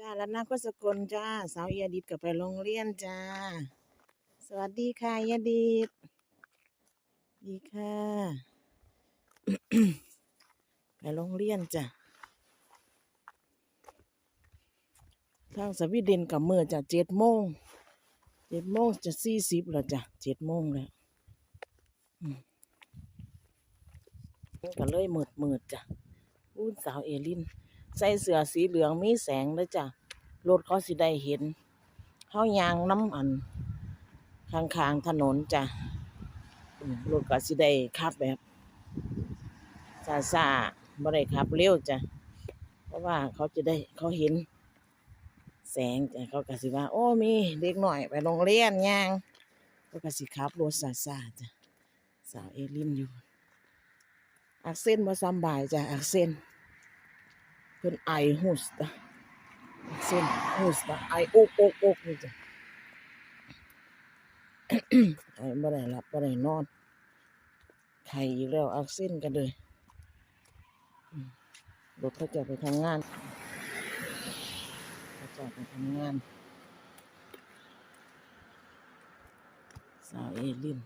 จ้าแล้วนักก็สกลจ้าสาวเอียดิดกับไปโรงเรียนจ้า สวัสดีค่ะเอียดิดดีค่ะ ไปโรงเรียนจ้ะทางสวีเดนกับเมื่อจะเจ็ดโมงเจ็ดโมงจะสี่สิบแล้วจ้ะเจ็ดโมงแล้วก็เลยเมืดเมืดจ้ะพูดสาวเอลิน ใส่เสื้อสีเหลืองมีแสงเลยจ้ะรถเขาสิได้เห็นเขายางน้ำอันข้างๆถนนจ้ะรถก็สิได้ขับแบบซาซาๆบ่ได้ขับเร็วจ้ะเพราะว่าเขาจะได้เขาเห็น แสงจ้ะเขาก็สิว่า โอ้มีเด็กหน่อยไปโรงเรียนยางเขาก็สิขับรถซาซาจ้ะสาวเอลินอยู่อักเส้นมาสำบ่ายจ้ะอักเส้น เพิ่นไอหูสตะเส้นหูสตะไอโอกโอกโอกนี่จ้ะไอบ่ได้หลับบ่ได้นอนไข่อีกแล้วอักเส้นกันเลยอืมรถเขาจะไปทำงานเขาจะไปทำงานสาวเอลิน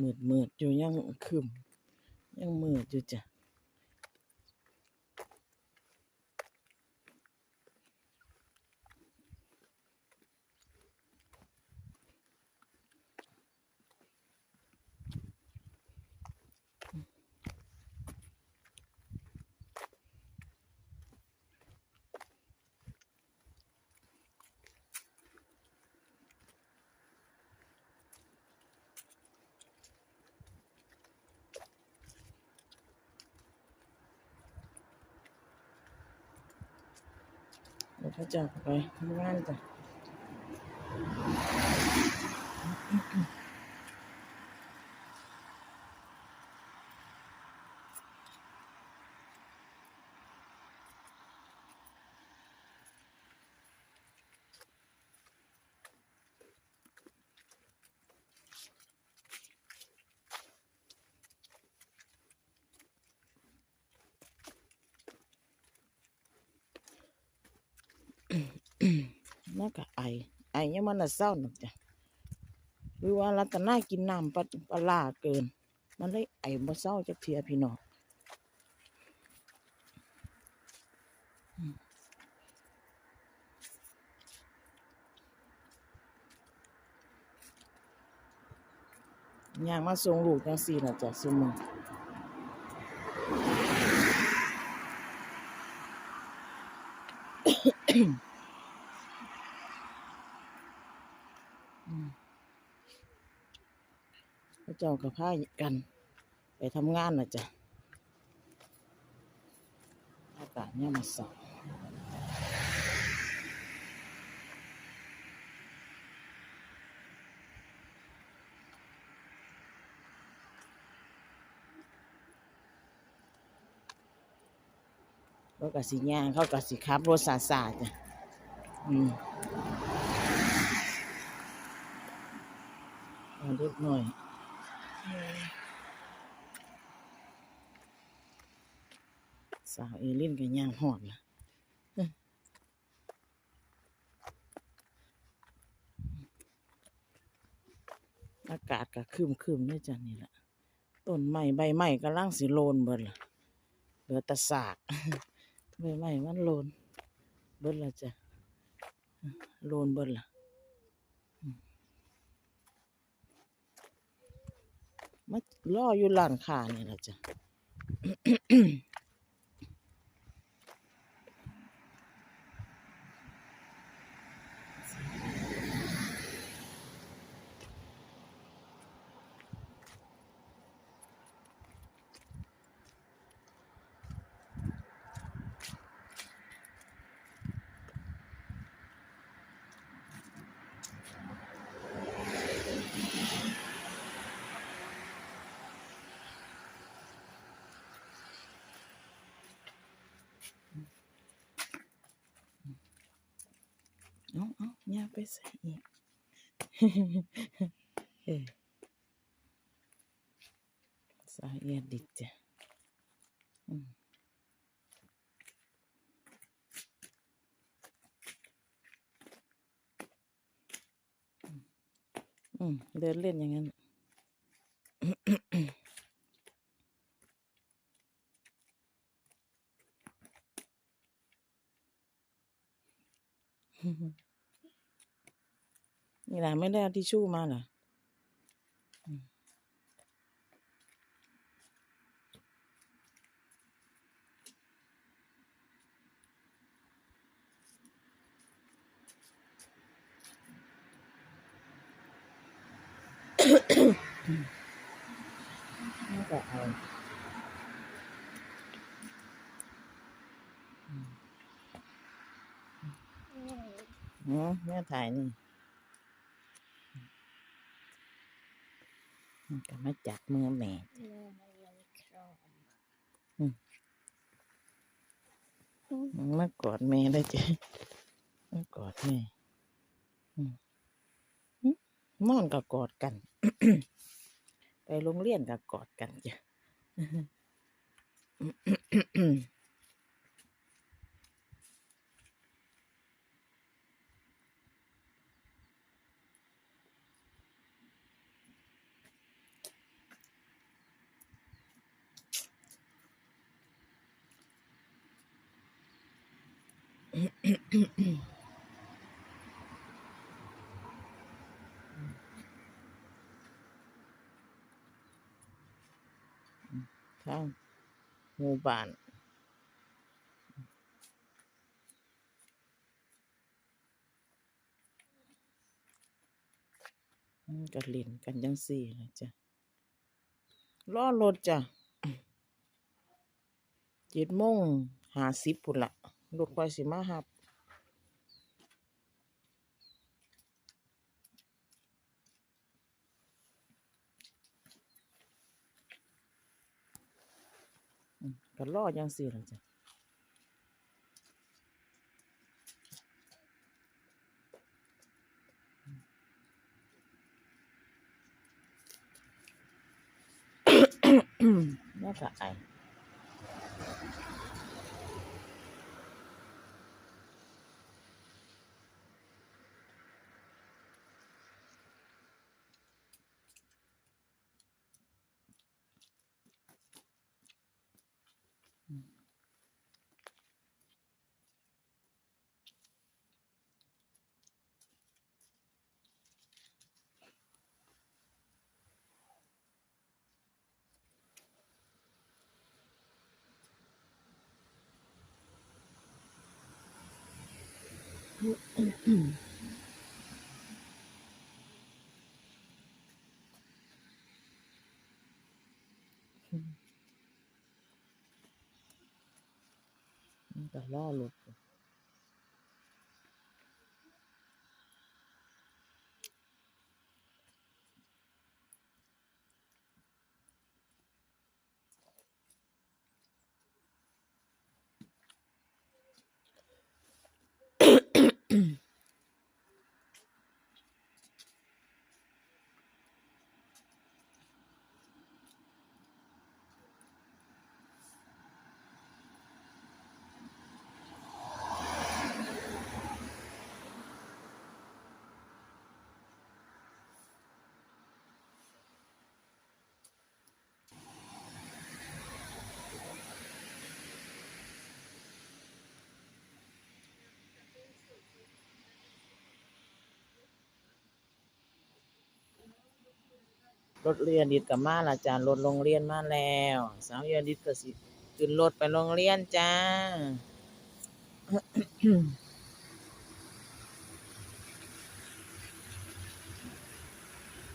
มืดมืดอยู่ยังคืมยังมืดอยู่จ้ะ ดี๋ยวเขาจะไปทำงานจ้ะแล้ว ก็ไอไอยังมันน่ะเศร้าหนักจ้ะหรือว่ารัตนากินน้ำปลาปลาเกิน มันเลยไอบ่เศร้าจักเทียพี่น้องอย่างมาส่งลูกจังสี่น่ะจ้ะซุมื้อระ เจ้ากับพากัน ไปทำงานนะจ๊ะอากาศเนี่ยมมาสอบแล้วก็สีย่างเขาก็สีขับรถสาสาจ้ะอืมเอาเล็กหน่อย สาวเอลินก็ย่างหอดละอากาศก็คืมคืมๆนี่จ้ะนี่แหละต้นไม้ใบไม้กำลังสิโลนเบิดละเหลือแต่สากใบไม้มันโลนเบิดละจ้ะโลนเบิดละอืม มาล่ออยู่ร้านค้านี่ละจ้ะ Não, Saya minha hmm iya. eh. Saya dite. แหละไม่ได้เอาทิชชู่มาเหรออืมน่าจะเอาอืมแม่ถ่ายนี่มัน ก็มาจับมือแม่เมื่อมันยังครอมมากอดแม่ได้จ้ะมากอดแม่อืมอืมม่อนก็กอดกัน ไปโรงเรียนก็กอดกันจ้ะ ทางหมู่บ้านมันก็เล่นกันจังสี่นะจ้ะล้อรถจ้ะเจ็ดโมงห้าสิบพุ่นละรถควายสิมาหับ ก็ล้อยังสี่ละจ้ะแม่ก็ไอ มันก็ล้อ รถเรียนดิดกับมาละจ้ารถโรงเรียนมาแล้ว สาวเรียนดิดก็สิขึ้นรถไปโรงเรียนจ้า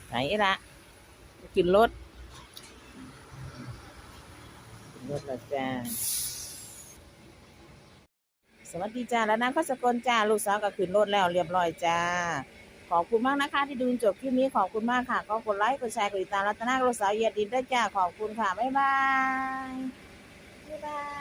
ไหนละขึ้นรถขึ้นรถละจ้าสวัสดีจ้าแล้วนะก็สกลจ้า ลูกสาวก็ขึ้นรถแล้วเรียบร้อยจ้า ขอบคุณมากนะคะที่ดูจนจบคลิปนี้ขอบคุณมากค่ะ ก็กดไลค์กดแชร์กดติดตามรัตนาโรสาวเยียดินได้จ้าขอบคุณค่ะ บ๊ายบาย บ๊ายบาย